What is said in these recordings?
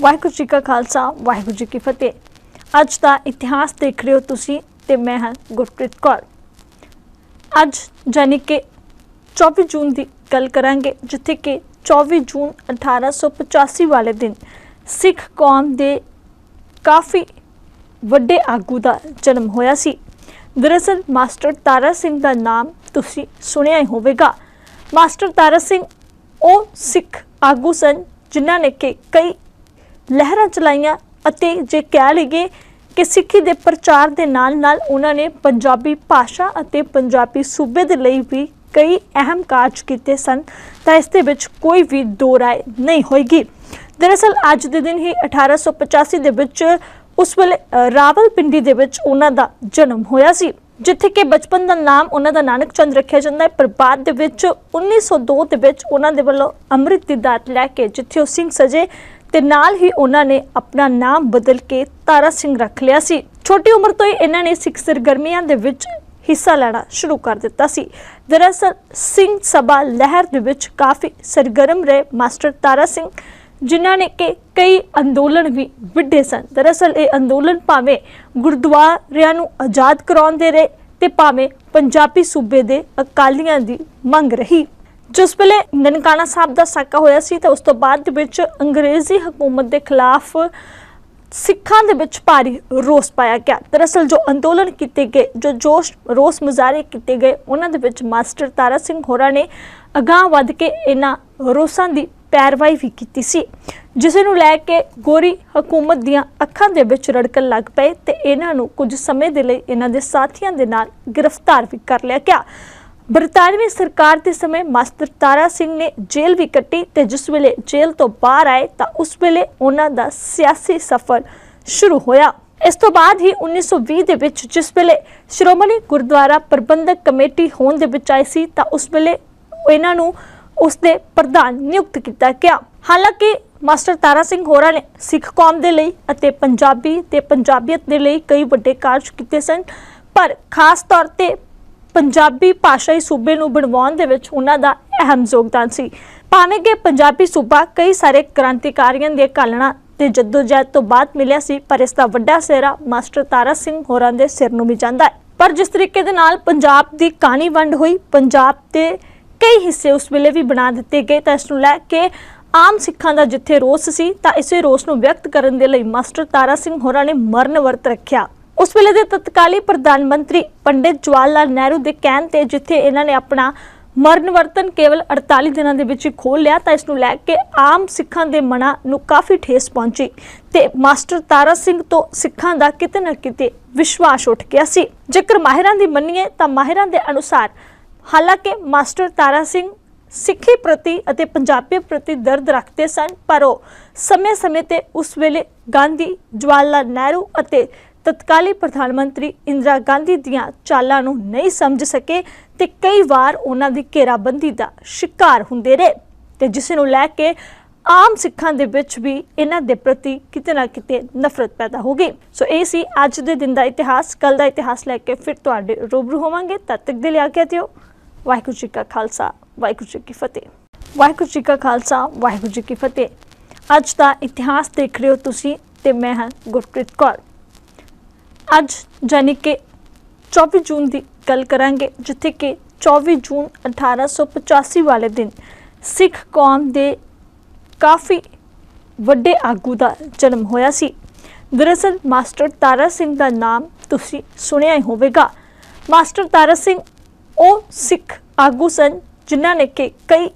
ਵਾਹਿਗੁਰੂ ਜੀ ਕਾ ਖਾਲਸਾ, ਵਾਹਿਗੁਰੂ ਜੀ ਕੀ ਫਤਿਹ। ਅੱਜ ਦਾ ਇਤਿਹਾਸ ਦੇਖ ਰਹੇ ਹੋ ਤੁਸੀਂ ਤੇ ਮੈਂ ਹਾਂ ਗੁਰਪ੍ਰੀਤ ਕੌਰ। ਅੱਜ ਜਾਨੀ ਕਿ 24 ਜੂਨ ਦੀ ਗੱਲ ਕਰਾਂਗੇ, ਜਿੱਥੇ ਕਿ 24 ਜੂਨ 1885 ਵਾਲੇ ਦਿਨ ਸਿੱਖ ਕੌਮ ਦੇ ਕਾਫੀ ਵੱਡੇ ਆਗੂ ਦਾ ਜਨਮ ਹੋਇਆ ਸੀ। ਦਰਅਸਲ ਮਾਸਟਰ ਤਾਰਾ ਸਿੰਘ ਦਾ ਨਾਮ ਤੁਸੀਂ ਸੁਣਿਆ ਹੀ ਹੋਵੇਗਾ। ਮਾਸਟਰ ਤਾਰਾ ਸਿੰਘ ਉਹ ਸਿੱਖ ਆਗੂ ਸਨ ਜਿਨ੍ਹਾਂ ਨੇ ਕਿ ਕਈ ਲਹਿਰਾਂ ਚਲਾਈਆਂ ਅਤੇ ਜੇ ਕਹਿ ਲਈਏ ਕਿ ਸਿੱਖੀ ਦੇ ਪ੍ਰਚਾਰ ਦੇ ਨਾਲ-ਨਾਲ ਉਹਨਾਂ ਨੇ ਪੰਜਾਬੀ ਭਾਸ਼ਾ ਅਤੇ ਪੰਜਾਬੀ ਸੂਬੇ ਦੇ ਲਈ ਵੀ ਕਈ ਅਹਿਮ ਕਾਰਜ ਕੀਤੇ ਸਨ ਤਾਂ ਇਸ ਦੇ ਵਿੱਚ ਕੋਈ ਵੀ ਦੋ ਰਾਏ ਨਹੀਂ ਹੋਏਗੀ। ਦਰਅਸਲ ਅੱਜ ਦੇ ਦਿਨ ਹੀ 1885 ਦੇ ਵਿੱਚ ਉਸ ਵੇਲੇ ਅ, ਰਾਵਲਪਿੰਡੀ ਦੇ ਵਿੱਚ ਉਹਨਾਂ ਦਾ ਜਨਮ ਹੋਇਆ ਸੀ ਜਿੱਥੇ ਕਿ ਬਚਪਨ ਦਾ ਨਾਮ ਉਹਨਾਂ ਦਾ ਨਾਨਕ ਚੰਦ ਰੱਖਿਆ ਜਾਂਦਾ ਹੈ। ਪਰ ਬਾਅਦ ਦੇ ਵਿੱਚ 1902 ਦੇ ਵਿੱਚ ਉਹਨਾਂ ਦੇ ਵੱਲੋਂ ਅੰਮ੍ਰਿਤ ਦੀ ਦਾਤ ਲੈ ਕੇ ਜਿੱਥੇ ਉਹ ਸਿੰਘ ਸਜੇ ਤੇ ਨਾਲ ਹੀ ਉਹਨਾਂ ਨੇ ਆਪਣਾ ਨਾਮ ਬਦਲ ਕੇ ਤਾਰਾ ਸਿੰਘ ਰੱਖ ਲਿਆ ਸੀ। ਛੋਟੀ ਉਮਰ ਤੋਂ ਹੀ ਇਹਨਾਂ ਨੇ ਸਿੱਖ ਸਰਗਰਮੀਆਂ ਦੇ ਵਿੱਚ ਹਿੱਸਾ ਲੈਣਾ ਸ਼ੁਰੂ ਕਰ ਦਿੱਤਾ ਸੀ। ਦਰਅਸਲ ਸਿੰਘ ਸਭਾ ਲਹਿਰ ਦੇ ਵਿੱਚ ਕਾਫੀ ਸਰਗਰਮ ਰਹੇ ਮਾਸਟਰ ਤਾਰਾ ਸਿੰਘ, ਜਿਨ੍ਹਾਂ ਨੇ ਕਿ ਕਈ ਅੰਦੋਲਨ ਵੀ ਵਿੱਢੇ ਸਨ। ਦਰਅਸਲ ਇਹ ਅੰਦੋਲਨ ਭਾਵੇਂ ਗੁਰਦੁਆਰਿਆਂ ਨੂੰ ਆਜ਼ਾਦ ਕਰਾਉਣ ਦੇ ਰਹੇ ਤੇ ਭਾਵੇਂ ਪੰਜਾਬੀ ਸੂਬੇ ਦੇ ਅਕਾਲੀਆਂ ਦੀ ਮੰਗ ਰਹੀ। ਜਿਸ ਵੇਲੇ ਨਨਕਾਣਾ ਸਾਹਿਬ ਦਾ ਸਾਕਾ ਹੋਇਆ ਸੀ ਤਾਂ ਉਸ ਤੋਂ ਬਾਅਦ ਦੇ ਵਿੱਚ ਅੰਗਰੇਜ਼ੀ ਹਕੂਮਤ ਦੇ ਖਿਲਾਫ ਸਿੱਖਾਂ ਦੇ ਵਿੱਚ ਭਾਰੀ ਰੋਸ ਪਾਇਆ ਗਿਆ। ਦਰਅਸਲ ਜੋ ਅੰਦੋਲਨ ਕੀਤੇ ਗਏ, ਜੋ ਜੋਸ਼, ਰੋਸ ਮੁਜ਼ਾਹਰੇ ਕੀਤੇ ਗਏ, ਉਹਨਾਂ ਦੇ ਵਿੱਚ ਮਾਸਟਰ ਤਾਰਾ ਸਿੰਘ ਹੋਰਾਂ ਨੇ ਅਗਾਂਹ ਵੱਧ ਕੇ ਇਹਨਾਂ ਰੋਸਾਂ ਦੀ ਪੈਰਵਾਈ ਵੀ ਕੀਤੀ ਸੀ, ਜਿਸ ਨੂੰ ਲੈ ਕੇ ਗੋਰੀ ਹਕੂਮਤ ਦੀਆਂ ਅੱਖਾਂ ਦੇ ਵਿੱਚ ਰੜਕਣ ਲੱਗ ਪਏ ਤੇ ਇਹਨਾਂ ਨੂੰ ਕੁਝ ਸਮੇਂ ਦੇ ਲਈ ਇਹਨਾਂ ਦੇ ਸਾਥੀਆਂ ਦੇ ਨਾਲ ਗ੍ਰਿਫਤਾਰ ਵੀ ਕਰ ਲਿਆ ਗਿਆ। ਬਰਤਾਨਵੀ ਸਰਕਾਰ ਦੇ ਸਮੇਂ ਮਾਸਟਰ ਤਾਰਾ ਸਿੰਘ ਨੇ ਜੇਲ੍ਹ ਵੀ ਕੱਟੀ ਤੇ ਜਿਸ ਵੇਲੇ ਜੇਲ੍ਹ ਤੋਂ ਬਾਹਰ ਆਏ ਤਾਂ ਉਸ ਵੇਲੇ ਉਹਨਾਂ ਦਾ ਸਿਆਸੀ ਸਫ਼ਰ ਸ਼ੁਰੂ ਹੋਇਆ। ਇਸ ਤੋਂ ਬਾਅਦ ਹੀ 1920 ਦੇ ਵਿੱਚ ਜਿਸ ਵੇਲੇ ਸ਼੍ਰੋਮਣੀ ਗੁਰਦੁਆਰਾ ਪ੍ਰਬੰਧਕ ਕਮੇਟੀ ਹੋਣ ਦੇ ਵਿੱਚ ਆਈ ਸੀ ਤਾਂ ਉਸ ਵੇਲੇ ਇਹਨਾਂ ਨੂੰ ਉਸ ਦੇ ਪ੍ਰਧਾਨ ਨਿਯੁਕਤ ਕੀਤਾ ਗਿਆ। ਹਾਲਾਂਕਿ ਮਾਸਟਰ ਤਾਰਾ ਸਿੰਘ ਹੋਰਾਂ ਨੇ ਸਿੱਖ ਕੌਮ ਦੇ ਲਈ ਅਤੇ ਪੰਜਾਬੀ ਤੇ ਪੰਜਾਬੀਅਤ ਦੇ ਲਈ ਕਈ ਵੱਡੇ ਕਾਰਜ ਕੀਤੇ ਸਨ, ਪਰ ਖਾਸ ਤੌਰ ਤੇ ਪੰਜਾਬੀ ਭਾਸ਼ਾਈ ਸੂਬੇ ਨੂੰ ਬਣਵਾਉਣ ਦੇ ਵਿੱਚ ਉਹਨਾਂ ਦਾ ਅਹਿਮ ਯੋਗਦਾਨ ਸੀ। ਭਾਵੇਂ ਕਿ ਪੰਜਾਬੀ ਸੂਬਾ ਕਈ ਸਾਰੇ ਕ੍ਰਾਂਤੀਕਾਰੀਆਂ ਦੇ ਕਾਲਣਾ ਤੇ ਜਦੋਜਹਿਦ ਤੋਂ ਬਾਅਦ ਮਿਲਿਆ ਸੀ, ਪਰ ਇਸ ਦਾ ਵੱਡਾ ਸਿਹਰਾ ਮਾਸਟਰ ਤਾਰਾ ਸਿੰਘ ਹੋਰਾਂ ਦੇ ਸਿਰ ਨੂੰ ਵੀ ਜਾਂਦਾ ਹੈ। ਪਰ ਜਿਸ ਤਰੀਕੇ ਦੇ ਨਾਲ ਪੰਜਾਬ ਦੀ ਕਹਾਣੀ ਵੰਡ ਹੋਈ, ਪੰਜਾਬ ਦੇ ਕਈ ਹਿੱਸੇ ਉਸ ਵੇਲੇ ਵੀ ਬਣਾ ਦਿੱਤੇ ਗਏ ਤਾਂ ਇਸ ਨੂੰ ਲੈ ਕੇ ਆਮ ਸਿੱਖਾਂ ਦਾ ਜਿੱਥੇ ਰੋਸ ਸੀ, ਤਾਂ ਇਸੇ ਰੋਸ ਨੂੰ ਵਿਅਕਤ ਕਰਨ ਦੇ ਲਈ ਮਾਸਟਰ ਤਾਰਾ ਸਿੰਘ ਹੋਰਾਂ ਨੇ ਮਰਨ ਵਰਤ ਰੱਖਿਆ। ਉਸ ਵੇਲੇ ਦੇ ਤਤਕਾਲੀ ਪ੍ਰਧਾਨ ਮੰਤਰੀ ਪੰਡਿਤ ਜਵਾਹਰ ਲਾਲ ਨਹਿਰੂ ਦੇ ਕਹਿਣ ਤੇ ਜਿੱਥੇ ਇਹਨਾਂ ਨੇ ਆਪਣਾ ਮਰਨ ਵਰਤਨ ਕੇਵਲ 48 ਦਿਨਾਂ ਦੇ ਵਿੱਚ ਖੋਲ ਲਿਆ, ਤਾਂ ਇਸ ਨੂੰ ਲੈ ਕੇ ਆਮ ਸਿੱਖਾਂ ਦੇ ਮਨਾਂ ਨੂੰ ਕਾਫੀ ਠੇਸ ਪਹੁੰਚੀ ਤੇ ਮਾਸਟਰ ਤਾਰਾ ਸਿੰਘ ਤੋਂ ਸਿੱਖਾਂ ਦਾ ਕਿਤੇ ਨਾ ਕਿਤੇ ਵਿਸ਼ਵਾਸ ਉੱਠ ਗਿਆ ਸੀ। ਜੇਕਰ ਮਾਹਿਰਾਂ ਦੀ ਮੰਨੀਏ ਤਾਂ ਮਾਹਿਰਾਂ ਦੇ ਅਨੁਸਾਰ ਹਾਲਾਂਕਿ ਮਾਸਟਰ ਤਾਰਾ ਸਿੰਘ ਸਿੱਖੀ ਪ੍ਰਤੀ ਅਤੇ ਪੰਜਾਬੀ ਪ੍ਰਤੀ ਦਰਦ ਰੱਖਦੇ ਸਨ, ਪਰ ਉਹ ਸਮੇਂ-ਸਮੇਂ ਤੇ ਉਸ ਵੇਲੇ ਗਾਂਧੀ, ਜਵਾਹਰ ਲਾਲ ਨਹਿਰੂ ਅਤੇ ਤਤਕਾਲੀ ਪ੍ਰਧਾਨ ਮੰਤਰੀ ਇੰਦਰਾ ਗਾਂਧੀ ਦੀਆਂ ਚਾਲਾਂ ਨੂੰ ਨਹੀਂ ਸਮਝ ਸਕੇ ਤੇ ਕਈ ਵਾਰ ਉਹਨਾਂ ਦੀ ਘੇਰਾਬੰਦੀ ਦਾ ਸ਼ਿਕਾਰ ਹੁੰਦੇ ਰਹੇ ਤੇ ਜਿਸ ਨੂੰ ਲੈ ਕੇ ਆਮ ਸਿੱਖਾਂ ਦੇ ਵਿੱਚ ਵੀ ਇਹਨਾਂ ਦੇ ਪ੍ਰਤੀ ਕਿਤੇ ਨਾ ਕਿਤੇ ਨਫ਼ਰਤ ਪੈਦਾ ਹੋ ਗਈ। ਸੋ ਇਹ ਸੀ ਅੱਜ ਦੇ ਦਿਨ ਦਾ ਇਤਿਹਾਸ। ਕੱਲ ਦਾ ਇਤਿਹਾਸ ਲੈ ਕੇ ਫਿਰ ਤੁਹਾਡੇ ਰੂਬਰੂ ਹੋਵਾਂਗੇ। ਤਦ ਤੱਕ ਦੇ ਲਈ ਆਗਿਆ ਦਿਓ। ਵਾਹਿਗੁਰੂ ਜੀ ਕਾ ਖਾਲਸਾ, ਵਾਹਿਗੁਰੂ ਜੀ ਕੀ ਫਤਿਹ। ਵਾਹਿਗੁਰੂ ਜੀ ਕਾ ਖਾਲਸਾ, ਵਾਹਿਗੁਰੂ ਜੀ ਕੀ ਫਤਿਹ। ਅੱਜ ਦਾ ਇਤਿਹਾਸ ਦੇਖ ਰਹੇ ਹੋ ਤੁਸੀਂ ਤੇ ਮੈਂ ਹਾਂ ਗੁਰਪ੍ਰੀਤ ਕੌਰ। ਅੱਜ ਜਾਨੀ ਕਿ 24 ਜੂਨ ਦੀ ਗੱਲ ਕਰਾਂਗੇ, ਜਿੱਥੇ ਕਿ 24 ਜੂਨ 1885 ਵਾਲੇ ਦਿਨ ਸਿੱਖ ਕੌਮ ਦੇ ਕਾਫੀ ਵੱਡੇ ਆਗੂ ਦਾ ਜਨਮ ਹੋਇਆ ਸੀ। ਦਰਅਸਲ ਮਾਸਟਰ ਤਾਰਾ ਸਿੰਘ ਦਾ ਨਾਮ ਤੁਸੀਂ ਸੁਣਿਆ ਹੀ ਹੋਵੇਗਾ। ਮਾਸਟਰ ਤਾਰਾ ਸਿੰਘ ਉਹ ਸਿੱਖ ਆਗੂ ਸਨ, ਜਿਨ੍ਹਾਂ ਨੇ ਕਿ ਕਈ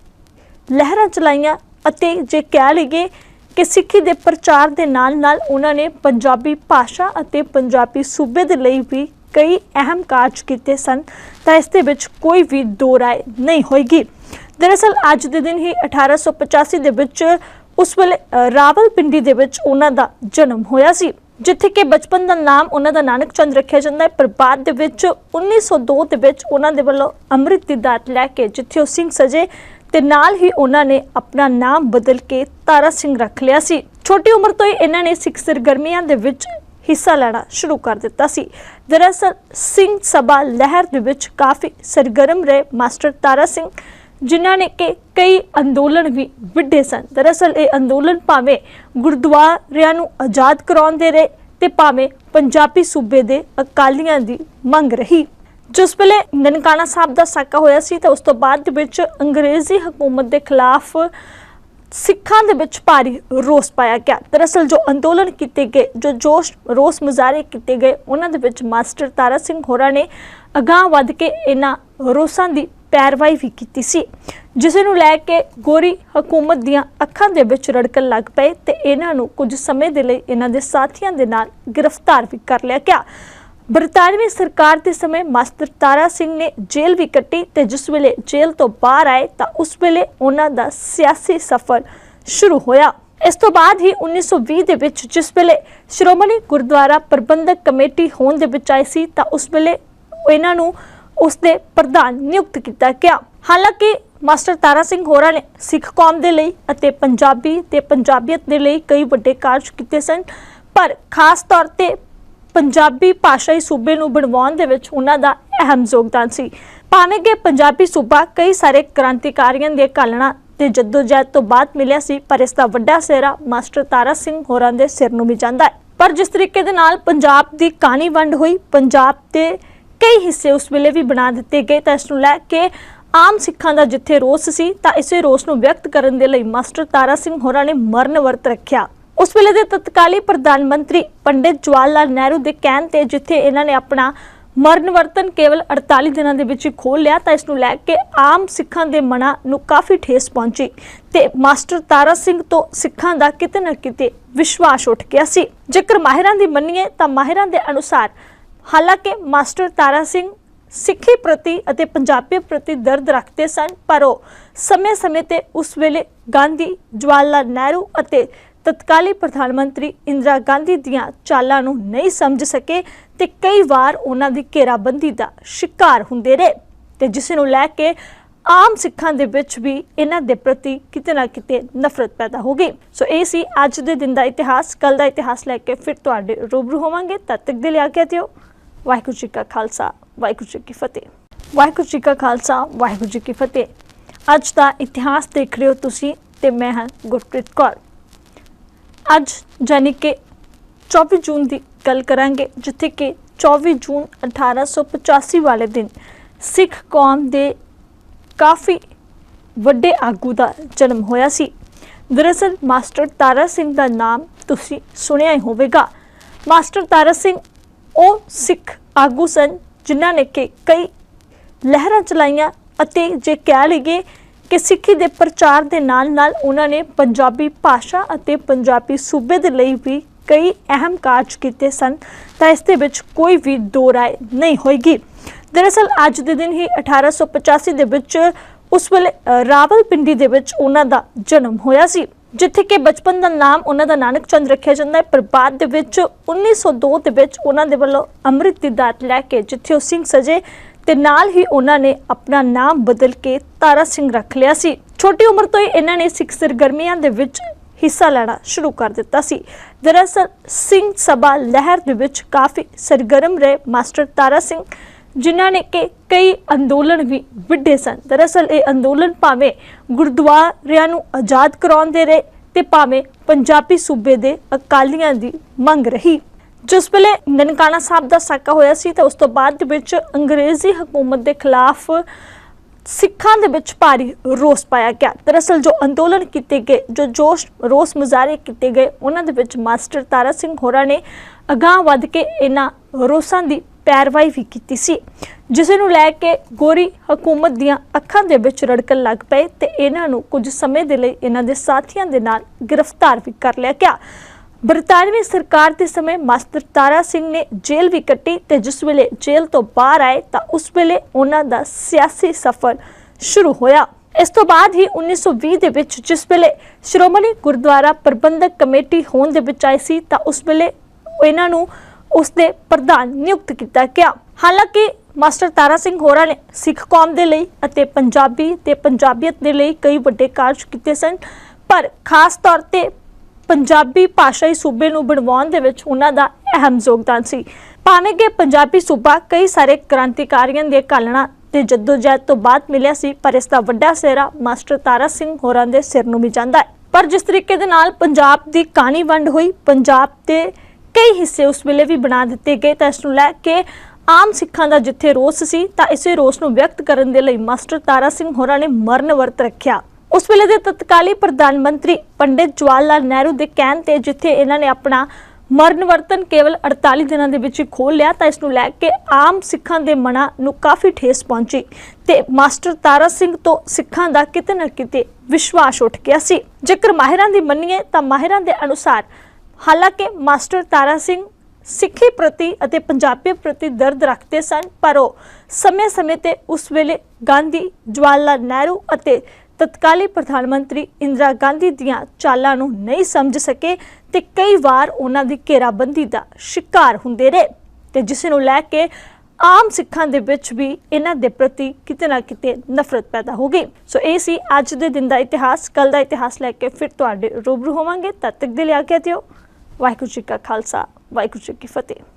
ਲਹਿਰਾਂ ਚਲਾਈਆਂ ਅਤੇ ਜੇ ਕਹਿ ਲਈਏ ਕਿ ਸਿੱਖੀ ਦੇ ਪ੍ਰਚਾਰ ਦੇ ਨਾਲ-ਨਾਲ ਉਹਨਾਂ ਨੇ ਪੰਜਾਬੀ ਭਾਸ਼ਾ ਅਤੇ ਪੰਜਾਬੀ ਸੂਬੇ ਦੇ ਲਈ ਵੀ ਕਈ ਅਹਿਮ ਕਾਰਜ ਕੀਤੇ ਸਨ ਤਾਂ ਇਸ ਦੇ ਵਿੱਚ ਕੋਈ ਵੀ ਦੋ ਰਾਏ ਨਹੀਂ ਹੋਏਗੀ। ਦਰਅਸਲ ਅੱਜ ਦੇ ਦਿਨ ਹੀ 1885 ਦੇ ਵਿੱਚ ਉਸ ਵੇਲੇ ਅ, ਰਾਵਲਪਿੰਡੀ ਦੇ ਵਿੱਚ ਉਹਨਾਂ ਦਾ ਜਨਮ ਹੋਇਆ ਸੀ ਜਿੱਥੇ ਕਿ ਬਚਪਨ ਦਾ ਨਾਮ ਉਹਨਾਂ ਦਾ ਨਾਨਕ ਚੰਦ ਰੱਖਿਆ ਜਾਂਦਾ ਹੈ। ਪਰ ਬਾਅਦ ਦੇ ਵਿੱਚ 1902 ਦੇ ਵਿੱਚ ਉਹਨਾਂ ਦੇ ਵੱਲੋਂ ਅੰਮ੍ਰਿਤ ਦੀ ਦਾਤ ਲੈ ਕੇ ਜਿੱਥੇ ਉਹ ਸਿੰਘ ਸਜੇ ਤੇ ਨਾਲ ਹੀ ਉਹਨਾਂ ਨੇ ਆਪਣਾ ਨਾਮ ਬਦਲ ਕੇ ਤਾਰਾ ਸਿੰਘ ਰੱਖ ਲਿਆ ਸੀ। ਛੋਟੀ ਉਮਰ ਤੋਂ ਹੀ ਇਹਨਾਂ ਨੇ ਸਿੱਖ ਸਰਗਰਮੀਆਂ ਦੇ ਵਿੱਚ ਹਿੱਸਾ ਲੈਣਾ ਸ਼ੁਰੂ ਕਰ ਦਿੱਤਾ ਸੀ। ਦਰਅਸਲ ਸਿੰਘ ਸਭਾ ਲਹਿਰ ਦੇ ਵਿੱਚ ਕਾਫੀ ਸਰਗਰਮ ਰਹੇ ਮਾਸਟਰ ਤਾਰਾ ਸਿੰਘ, ਜਿਨ੍ਹਾਂ ਨੇ ਕਿ ਕਈ ਅੰਦੋਲਨ ਵੀ ਵਿੱਢੇ ਸਨ। ਦਰਅਸਲ ਇਹ ਅੰਦੋਲਨ ਭਾਵੇਂ ਗੁਰਦੁਆਰਿਆਂ ਨੂੰ ਆਜ਼ਾਦ ਕਰਾਉਣ ਦੇ ਰਹੇ ਤੇ ਭਾਵੇਂ ਪੰਜਾਬੀ ਸੂਬੇ ਦੇ ਅਕਾਲੀਆਂ ਦੀ ਮੰਗ ਰਹੀ। ਜਿਸ ਵੇਲੇ ਨਨਕਾਣਾ ਸਾਹਿਬ ਦਾ ਸਾਕਾ ਹੋਇਆ ਸੀ ਤਾਂ ਉਸ ਤੋਂ ਬਾਅਦ ਵਿੱਚ ਅੰਗਰੇਜ਼ੀ ਹਕੂਮਤ ਦੇ ਖਿਲਾਫ ਸਿੱਖਾਂ ਦੇ ਵਿੱਚ ਭਾਰੀ ਰੋਸ ਪਾਇਆ ਗਿਆ। ਦਰਅਸਲ ਜੋ ਅੰਦੋਲਨ ਕੀਤੇ ਗਏ, ਜੋ ਜੋਸ਼, ਰੋਸ ਮੁਜ਼ਾਹਰੇ ਕੀਤੇ ਗਏ, ਉਹਨਾਂ ਦੇ ਵਿੱਚ ਮਾਸਟਰ ਤਾਰਾ ਸਿੰਘ ਹੋਰਾਂ ਨੇ ਅਗਾਂਹ ਵੱਧ ਕੇ ਇਹਨਾਂ ਰੋਸਾਂ ਦੀ ਪੈਰਵਾਈ ਵੀ ਕੀਤੀ ਸੀ, ਜਿਸ ਨੂੰ ਲੈ ਕੇ ਗੋਰੀ ਹਕੂਮਤ ਦੀਆਂ ਅੱਖਾਂ ਦੇ ਵਿੱਚ ਰੜਕਣ ਲੱਗ ਪਏ ਤੇ ਇਹਨਾਂ ਨੂੰ ਕੁਝ ਸਮੇਂ ਦੇ ਲਈ ਇਹਨਾਂ ਦੇ ਸਾਥੀਆਂ ਦੇ ਨਾਲ ਗ੍ਰਿਫਤਾਰ ਵੀ ਕਰ ਲਿਆ ਗਿਆ। ਬਰਤਾਨਵੀ ਸਰਕਾਰ ਦੇ ਸਮੇਂ ਮਾਸਟਰ ਤਾਰਾ ਸਿੰਘ ਨੇ ਜੇਲ੍ਹ ਵੀ ਕੱਟੀ ਤੇ ਜਿਸ ਵੇਲੇ ਜੇਲ੍ਹ ਤੋਂ ਬਾਹਰ ਆਏ ਤਾਂ ਉਸ ਵੇਲੇ ਉਹਨਾਂ ਦਾ ਸਿਆਸੀ ਸਫ਼ਰ ਸ਼ੁਰੂ ਹੋਇਆ। ਇਸ ਤੋਂ ਬਾਅਦ ਹੀ 1920 ਦੇ ਵਿੱਚ ਜਿਸ ਵੇਲੇ ਸ਼੍ਰੋਮਣੀ ਗੁਰਦੁਆਰਾ ਪ੍ਰਬੰਧਕ ਕਮੇਟੀ ਹੋਣ ਦੇ ਵਿੱਚ ਆਈ ਸੀ ਤਾਂ ਉਸ ਵੇਲੇ ਇਹਨਾਂ ਨੂੰ ਉਸ ਦੇ ਪ੍ਰਧਾਨ ਨਿਯੁਕਤ ਕੀਤਾ ਗਿਆ। ਹਾਲਾਂਕਿ ਮਾਸਟਰ ਤਾਰਾ ਸਿੰਘ ਹੋਰਾਂ ਨੇ ਸਿੱਖ ਕੌਮ ਦੇ ਲਈ ਅਤੇ ਪੰਜਾਬੀ ਤੇ ਪੰਜਾਬੀਅਤ ਦੇ ਲਈ ਕਈ ਵੱਡੇ ਕਾਰਜ ਕੀਤੇ ਸਨ, ਪਰ ਖਾਸ ਤੌਰ ਤੇ ਪੰਜਾਬੀ ਭਾਸ਼ਾਈ ਸੂਬੇ ਨੂੰ ਬਣਵਾਉਣ ਦੇ ਵਿੱਚ ਉਹਨਾਂ ਦਾ ਅਹਿਮ ਯੋਗਦਾਨ ਸੀ। ਭਾਵੇਂ ਕਿ ਪੰਜਾਬੀ ਸੂਬਾ ਕਈ ਸਾਰੇ ਕ੍ਰਾਂਤੀਕਾਰੀਆਂ ਦੇ ਕਾਲਣਾ ਤੇ ਜਦੋਜਹਿਦ ਤੋਂ ਬਾਅਦ ਮਿਲਿਆ ਸੀ, ਪਰ ਇਸ ਦਾ ਵੱਡਾ ਸਿਹਰਾ ਮਾਸਟਰ ਤਾਰਾ ਸਿੰਘ ਹੋਰਾਂ ਦੇ ਸਿਰ ਨੂੰ ਵੀ ਜਾਂਦਾ ਹੈ। ਪਰ ਜਿਸ ਤਰੀਕੇ ਦੇ ਨਾਲ ਪੰਜਾਬ ਦੀ ਕਾਣੀ ਵੰਡ ਹੋਈ, ਪੰਜਾਬ ਦੇ ਕਈ ਹਿੱਸੇ ਉਸ ਵੇਲੇ ਵੀ ਬਣਾ ਦਿੱਤੇ ਗਏ ਤਾਂ ਇਸ ਨੂੰ ਲੈ ਕੇ ਆਮ ਸਿੱਖਾਂ ਦਾ ਜਿੱਥੇ ਰੋਸ ਸੀ, ਤਾਂ ਇਸੇ ਰੋਸ ਨੂੰ ਵਿਅਕਤ ਕਰਨ ਦੇ ਲਈ ਮਾਸਟਰ ਤਾਰਾ ਸਿੰਘ ਹੋਰਾਂ ਨੇ ਮਰਨ ਵਰਤ ਰੱਖਿਆ। ਉਸ ਵੇਲੇ ਦੇ ਤਤਕਾਲੀ ਪ੍ਰਧਾਨ ਮੰਤਰੀ ਪੰਡਿਤ ਜਵਾਹਰ ਲਾਲ ਨਹਿਰੂ ਦੇ ਕਹਿਣ ਤੇ ਜਿੱਥੇ ਇਹਨਾਂ ਨੇ ਆਪਣਾ ਮਰਨ ਵਰਤਨ ਕੇਵਲ 48 ਦਿਨਾਂ ਦੇ ਵਿੱਚ ਖੋਲ ਲਿਆ, ਤਾਂ ਇਸ ਨੂੰ ਲੈ ਕੇ ਆਮ ਸਿੱਖਾਂ ਦੇ ਮਨਾਂ ਨੂੰ ਕਾਫੀ ਠੇਸ ਪਹੁੰਚੀ ਤੇ ਮਾਸਟਰ ਤਾਰਾ ਸਿੰਘ ਤੋਂ ਸਿੱਖਾਂ ਦਾ ਕਿਤੇ ਨਾ ਕਿਤੇ ਵਿਸ਼ਵਾਸ ਉੱਠ ਗਿਆ ਸੀ। ਜੇਕਰ ਮਾਹਿਰਾਂ ਦੀ ਮੰਨੀਏ ਤਾਂ ਮਾਹਿਰਾਂ ਦੇ ਅਨੁਸਾਰ ਹਾਲਾਂਕਿ ਮਾਸਟਰ ਤਾਰਾ ਸਿੰਘ ਸਿੱਖੀ ਪ੍ਰਤੀ ਅਤੇ ਪੰਜਾਬੀ ਪ੍ਰਤੀ ਦਰਦ ਰੱਖਦੇ ਸਨ, ਪਰ ਉਹ ਸਮੇਂ-ਸਮੇਂ ਤੇ ਉਸ ਵੇਲੇ ਗਾਂਧੀ, ਜਵਾਹਰ ਲਾਲ ਨਹਿਰੂ ਅਤੇ ਤਤਕਾਲੀ ਪ੍ਰਧਾਨ ਮੰਤਰੀ ਇੰਦਰਾ ਗਾਂਧੀ ਦੀਆਂ ਚਾਲਾਂ ਨੂੰ ਨਹੀਂ ਸਮਝ ਸਕੇ ਤੇ ਕਈ ਵਾਰ ਉਹਨਾਂ ਦੀ ਘੇਰਾਬੰਦੀ ਦਾ ਸ਼ਿਕਾਰ ਹੁੰਦੇ ਰਹੇ ਤੇ ਜਿਸ ਨੂੰ ਲੈ ਕੇ ਆਮ ਸਿੱਖਾਂ ਦੇ ਵਿੱਚ ਵੀ ਇਹਨਾਂ ਦੇ ਪ੍ਰਤੀ ਕਿਤੇ ਨਾ ਕਿਤੇ ਨਫ਼ਰਤ ਪੈਦਾ ਹੋ ਗਈ। ਸੋ ਇਹ ਸੀ ਅੱਜ ਦੇ ਦਿਨ ਦਾ ਇਤਿਹਾਸ। ਕੱਲ ਦਾ ਇਤਿਹਾਸ ਲੈ ਕੇ ਫਿਰ ਤੁਹਾਡੇ ਰੂਬਰੂ ਹੋਵਾਂਗੇ। ਤਦ ਤੱਕ ਦੇ ਲਈ ਆਗਿਆ ਦਿਓ। ਵਾਹਿਗੁਰੂ ਜੀ ਕਾ ਖਾਲਸਾ, ਵਾਹਿਗੁਰੂ ਜੀ ਕੀ ਫਤਿਹ। ਵਾਹਿਗੁਰੂ ਜੀ ਕਾ ਖਾਲਸਾ, ਵਾਹਿਗੁਰੂ ਜੀ ਕੀ ਫਤਿਹ। ਅੱਜ ਦਾ ਇਤਿਹਾਸ ਦੇਖ ਰਹੇ ਹੋ ਤੁਸੀਂ ਤੇ ਮੈਂ ਹਾਂ ਗੁਰਪ੍ਰੀਤ ਕੌਰ। ਅੱਜ ਯਾਨੀ ਕਿ 24 ਜੂਨ ਦੀ ਗੱਲ ਕਰਾਂਗੇ, ਜਿੱਥੇ ਕਿ 24 ਜੂਨ 1885 ਵਾਲੇ ਦਿਨ ਸਿੱਖ ਕੌਮ ਦੇ ਕਾਫੀ ਵੱਡੇ ਆਗੂ ਦਾ ਜਨਮ ਹੋਇਆ ਸੀ। ਦਰਅਸਲ ਮਾਸਟਰ ਤਾਰਾ ਸਿੰਘ ਦਾ ਨਾਮ ਤੁਸੀਂ ਸੁਣਿਆ ਹੀ ਹੋਵੇਗਾ। ਮਾਸਟਰ ਤਾਰਾ ਸਿੰਘ ਉਹ ਸਿੱਖ ਆਗੂ ਸਨ, ਜਿਨ੍ਹਾਂ ਨੇ ਕਿ ਕਈ ਲਹਿਰਾਂ ਚਲਾਈਆਂ ਅਤੇ ਜੇ ਕਹਿ ਲਈਏ ਕਿ ਸਿੱਖੀ ਦੇ ਪ੍ਰਚਾਰ ਦੇ ਨਾਲ-ਨਾਲ ਉਹਨਾਂ ਨੇ ਪੰਜਾਬੀ ਭਾਸ਼ਾ ਅਤੇ ਪੰਜਾਬੀ ਸੂਬੇ ਦੇ ਲਈ ਵੀ ਕਈ ਅਹਿਮ ਕਾਰਜ ਕੀਤੇ ਸਨ ਤਾਂ ਇਸ ਦੇ ਵਿੱਚ ਕੋਈ ਵੀ ਦੋ ਰਾਏ ਨਹੀਂ ਹੋਏਗੀ। ਦਰਅਸਲ ਅੱਜ ਦੇ ਦਿਨ ਹੀ 1885 ਦੇ ਵਿੱਚ ਉਸ ਵੇਲੇ ਅ, ਰਾਵਲਪਿੰਡੀ ਦੇ ਵਿੱਚ ਉਹਨਾਂ ਦਾ ਜਨਮ ਹੋਇਆ ਸੀ ਜਿੱਥੇ ਕਿ ਬਚਪਨ ਦਾ ਨਾਮ ਉਹਨਾਂ ਦਾ ਨਾਨਕ ਚੰਦ ਰੱਖਿਆ ਜਾਂਦਾ ਹੈ। ਪਰ ਬਾਅਦ ਦੇ ਵਿੱਚ 1902 ਦੇ ਵਿੱਚ ਉਹਨਾਂ ਦੇ ਵੱਲੋਂ ਅੰਮ੍ਰਿਤ ਦੀ ਦਾਤ ਲੈ ਕੇ ਜਿੱਥੇ ਉਹ ਸਿੰਘ ਸਜੇ ਤੇ ਨਾਲ ਹੀ ਉਹਨਾਂ ਨੇ ਆਪਣਾ ਨਾਮ ਬਦਲ ਕੇ ਤਾਰਾ ਸਿੰਘ ਰੱਖ ਲਿਆ ਸੀ। ਛੋਟੀ ਉਮਰ ਤੋਂ ਹੀ ਇਹਨਾਂ ਨੇ ਸਿੱਖ ਸਰਗਰਮੀਆਂ ਦੇ ਵਿੱਚ ਹਿੱਸਾ ਲੈਣਾ ਸ਼ੁਰੂ ਕਰ ਦਿੱਤਾ ਸੀ। ਦਰਅਸਲ ਸਿੰਘ ਸਭਾ ਲਹਿਰ ਦੇ ਵਿੱਚ ਕਾਫੀ ਸਰਗਰਮ ਰਹੇ ਮਾਸਟਰ ਤਾਰਾ ਸਿੰਘ, ਜਿਨ੍ਹਾਂ ਨੇ ਕਿ ਕਈ ਅੰਦੋਲਨ ਵੀ ਵਿੱਢੇ ਸਨ। ਦਰਅਸਲ ਇਹ ਅੰਦੋਲਨ ਭਾਵੇਂ ਗੁਰਦੁਆਰਿਆਂ ਨੂੰ ਆਜ਼ਾਦ ਕਰਾਉਣ ਦੇ ਰਹੇ ਤੇ ਭਾਵੇਂ ਪੰਜਾਬੀ ਸੂਬੇ ਦੇ ਅਕਾਲੀਆਂ ਦੀ ਮੰਗ ਰਹੀ। ਜਿਸ ਵੇਲੇ ਨਨਕਾਣਾ ਸਾਹਿਬ ਦਾ ਸਾਕਾ ਹੋਇਆ ਸੀ ਤਾਂ ਉਸ ਤੋਂ ਬਾਅਦ ਦੇ ਵਿੱਚ ਅੰਗਰੇਜ਼ੀ ਹਕੂਮਤ ਦੇ ਖਿਲਾਫ ਸਿੱਖਾਂ ਦੇ ਵਿੱਚ ਭਾਰੀ ਰੋਸ ਪਾਇਆ ਗਿਆ। ਦਰਅਸਲ ਜੋ ਅੰਦੋਲਨ ਕੀਤੇ ਗਏ, ਜੋ ਜੋਸ਼, ਰੋਸ ਮੁਜ਼ਾਹਰੇ ਕੀਤੇ ਗਏ, ਉਹਨਾਂ ਦੇ ਵਿੱਚ ਮਾਸਟਰ ਤਾਰਾ ਸਿੰਘ ਹੋਰਾਂ ਨੇ ਅਗਾਂਹ ਵੱਧ ਕੇ ਇਹਨਾਂ ਰੋਸਾਂ ਦੀ ਪੈਰਵਾਈ ਵੀ ਕੀਤੀ ਸੀ, ਜਿਸ ਨੂੰ ਲੈ ਕੇ ਗੋਰੀ ਹਕੂਮਤ ਦੀਆਂ ਅੱਖਾਂ ਦੇ ਵਿੱਚ ਰੜਕਣ ਲੱਗ ਪਏ ਤੇ ਇਹਨਾਂ ਨੂੰ ਕੁਝ ਸਮੇਂ ਦੇ ਲਈ ਇਹਨਾਂ ਦੇ ਸਾਥੀਆਂ ਦੇ ਨਾਲ ਗ੍ਰਿਫਤਾਰ ਵੀ ਕਰ ਲਿਆ ਗਿਆ। ਬਰਤਾਨਵੀ ਸਰਕਾਰ ਦੇ ਸਮੇਂ ਮਾਸਟਰ ਤਾਰਾ ਸਿੰਘ ਨੇ ਜੇਲ੍ਹ ਵੀ ਕੱਟੀ ਤੇ ਜਿਸ ਵੇਲੇ ਜੇਲ੍ਹ ਤੋਂ ਬਾਹਰ ਆਏ ਤਾਂ ਉਸ ਵੇਲੇ ਉਹਨਾਂ ਦਾ ਸਿਆਸੀ ਸਫ਼ਰ ਸ਼ੁਰੂ ਹੋਇਆ। ਇਸ ਤੋਂ ਬਾਅਦ ਹੀ 1920 ਦੇ ਵਿੱਚ ਜਿਸ ਵੇਲੇ ਸ਼੍ਰੋਮਣੀ ਗੁਰਦੁਆਰਾ ਪ੍ਰਬੰਧਕ ਕਮੇਟੀ ਹੋਣ ਦੇ ਵਿੱਚ ਆਈ ਸੀ ਤਾਂ ਉਸ ਵੇਲੇ ਇਹਨਾਂ ਨੂੰ ਉਸ ਦੇ ਪ੍ਰਧਾਨ ਨਿਯੁਕਤ ਕੀਤਾ ਗਿਆ। ਹਾਲਾਂਕਿ ਮਾਸਟਰ ਤਾਰਾ ਸਿੰਘ ਹੋਰਾਂ ਨੇ ਸਿੱਖ ਕੌਮ ਦੇ ਲਈ ਅਤੇ ਪੰਜਾਬੀ ਤੇ ਪੰਜਾਬੀਅਤ ਦੇ ਲਈ ਕਈ ਵੱਡੇ ਕਾਰਜ ਕੀਤੇ ਸਨ, ਪਰ ਖਾਸ ਤੌਰ ਤੇ ਪੰਜਾਬੀ ਭਾਸ਼ਾਈ ਸੂਬੇ ਨੂੰ ਬਣਵਾਉਣ ਦੇ ਵਿੱਚ ਉਹਨਾਂ ਦਾ ਅਹਿਮ ਯੋਗਦਾਨ ਸੀ। ਭਾਵੇਂ ਕਿ ਪੰਜਾਬੀ ਸੂਬਾ ਕਈ ਸਾਰੇ ਕ੍ਰਾਂਤੀਕਾਰੀਆਂ ਦੇ ਕਾਲਣਾ ਤੇ ਜੱਦੋਜਹਿਦ ਤੋਂ ਬਾਅਦ ਮਿਲਿਆ ਸੀ, ਪਰ ਇਸ ਦਾ ਵੱਡਾ ਸਿਹਰਾ ਮਾਸਟਰ ਤਾਰਾ ਸਿੰਘ ਹੋਰਾਂ ਦੇ ਸਿਰ ਨੂੰ ਵੀ ਜਾਂਦਾ ਹੈ। ਪਰ ਜਿਸ ਤਰੀਕੇ ਦੇ ਨਾਲ ਪੰਜਾਬ ਦੀ ਕਹਾਣੀ ਵੰਡ ਹੋਈ, ਪੰਜਾਬ ਦੇ ਕਈ ਹਿੱਸੇ ਉਸ ਵੇਲੇ ਵੀ ਬਣਾ ਦਿੱਤੇ ਗਏ ਤਾਂ ਇਸ ਨੂੰ ਲੈ ਕੇ ਆਮ ਸਿੱਖਾਂ ਦਾ ਜਿੱਥੇ ਰੋਸ ਸੀ, ਤਾਂ ਇਸੇ ਰੋਸ ਨੂੰ ਵਿਅਕਤ ਕਰਨ ਦੇ ਲਈ ਮਾਸਟਰ ਤਾਰਾ ਸਿੰਘ ਹੋਰਾਂ ਨੇ ਮਰਨ ਵਰਤ ਰੱਖਿਆ। ਉਸ ਵੇਲੇ ਦੇ ਤਤਕਾਲੀ ਪ੍ਰਧਾਨ ਮੰਤਰੀ ਪੰਡਿਤ ਜਵਾਹਰ ਲਾਲ ਨਹਿਰੂ ਦੇ ਕਹਿਣ ਤੇ ਜਿੱਥੇ ਇਹਨਾਂ ਨੇ ਆਪਣਾ ਮਰਨ ਵਰਤਨ ਕੇਵਲ 48 ਦਿਨਾਂ ਦੇ ਵਿੱਚ ਖੋਲ ਲਿਆ, ਤਾਂ ਇਸ ਨੂੰ ਲੈ ਕੇ ਆਮ ਸਿੱਖਾਂ ਦੇ ਮਨਾਂ ਨੂੰ ਕਾਫੀ ਠੇਸ ਪਹੁੰਚੀ ਤੇ ਮਾਸਟਰ ਤਾਰਾ ਸਿੰਘ ਤੋਂ ਸਿੱਖਾਂ ਦਾ ਕਿਤੇ ਨਾ ਕਿਤੇ ਵਿਸ਼ਵਾਸ ਉੱਠ ਗਿਆ ਸੀ। ਜੇਕਰ ਮਾਹਿਰਾਂ ਦੀ ਮੰਨੀਏ ਤਾਂ ਮਾਹਿਰਾਂ ਦੇ ਅਨੁਸਾਰ ਹਾਲਾਂਕਿ ਮਾਸਟਰ ਤਾਰਾ ਸਿੰਘ ਸਿੱਖੀ ਪ੍ਰਤੀ ਅਤੇ ਪੰਜਾਬੀ ਪ੍ਰਤੀ ਦਰਦ ਰੱਖਦੇ ਸਨ, ਪਰ ਉਹ ਸਮੇਂ-ਸਮੇਂ ਤੇ ਉਸ ਵੇਲੇ ਗਾਂਧੀ, ਜਵਾਹਰ ਲਾਲ ਨਹਿਰੂ ਅਤੇ ਤਤਕਾਲੀ ਪ੍ਰਧਾਨ ਮੰਤਰੀ ਇੰਦਰਾ ਗਾਂਧੀ ਦੀਆਂ ਚਾਲਾਂ ਨੂੰ ਨਹੀਂ ਸਮਝ ਸਕੇ ਤੇ ਕਈ ਵਾਰ ਉਹਨਾਂ ਦੀ ਘੇਰਾਬੰਦੀ ਦਾ ਸ਼ਿਕਾਰ ਹੁੰਦੇ ਰਹੇ ਤੇ ਜਿਸ ਨੂੰ ਲੈ ਕੇ ਆਮ ਸਿੱਖਾਂ ਦੇ ਵਿੱਚ ਵੀ ਇਹਨਾਂ ਦੇ ਪ੍ਰਤੀ ਕਿਤੇ ਨਾ ਕਿਤੇ ਨਫ਼ਰਤ ਪੈਦਾ ਹੋ ਗਈ। ਸੋ ਇਹ ਸੀ ਅੱਜ ਦੇ ਦਿਨ ਦਾ ਇਤਿਹਾਸ। ਕੱਲ ਦਾ ਇਤਿਹਾਸ ਲੈ ਕੇ ਫਿਰ ਤੁਹਾਡੇ ਰੂਬਰੂ ਹੋਵਾਂਗੇ। ਤਦ ਤੱਕ ਦੇ ਲਈ ਆਗਿਆ ਦਿਓ। ਵਾਹਿਗੁਰੂ ਜੀ ਕਾ ਖਾਲਸਾ, ਵਾਹਿਗੁਰੂ ਜੀ ਕੀ ਫਤਿਹ।